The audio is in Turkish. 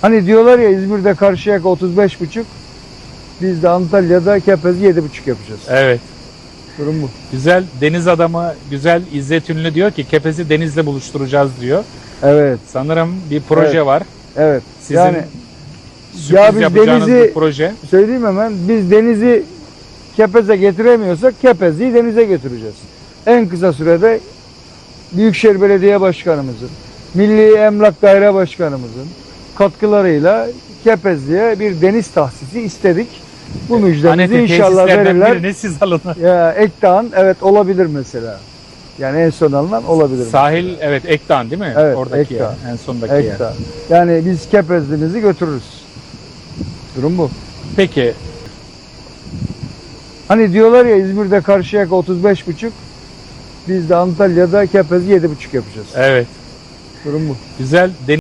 Hani diyorlar ya İzmir'de Karşıyaka 35,5 biz de Antalya'da Kepez 7,5 yapacağız. Evet. Durum bu. Güzel deniz adamı, güzel İzzet Ünlü diyor ki Kepez'i denizle buluşturacağız diyor. Evet, Sanırım bir proje Evet. var. evet. Sizin yani sürpriz Ya biz yapacağınız denizi- bir proje. söyleyeyim hemen biz denizi Kepez'e getiremiyorsak Kepez'i denize götüreceğiz. En kısa sürede Büyükşehir Belediye Başkanımızın, Milli Emlak Daire Başkanımızın katkılarıyla Kepezli'ye bir deniz tahsisi istedik. Bu müjdemizi Aneti inşallah verirler. birini siz alın. Ya Ekdağ'ın evet olabilir mesela. Yani en son alınan olabilir. Sahil evet Ekdağ değil mi? Evet, Oradaki Ekdağ. yer, en sondaki yer. Ekdağ. Yani biz Kepezli'mizi götürürüz. Durum bu. Peki Hani diyorlar ya İzmir'de Karşıyaka 35,5 biz de Antalya'da Kepez 7,5 yapacağız. evet Durum bu. güzel deniz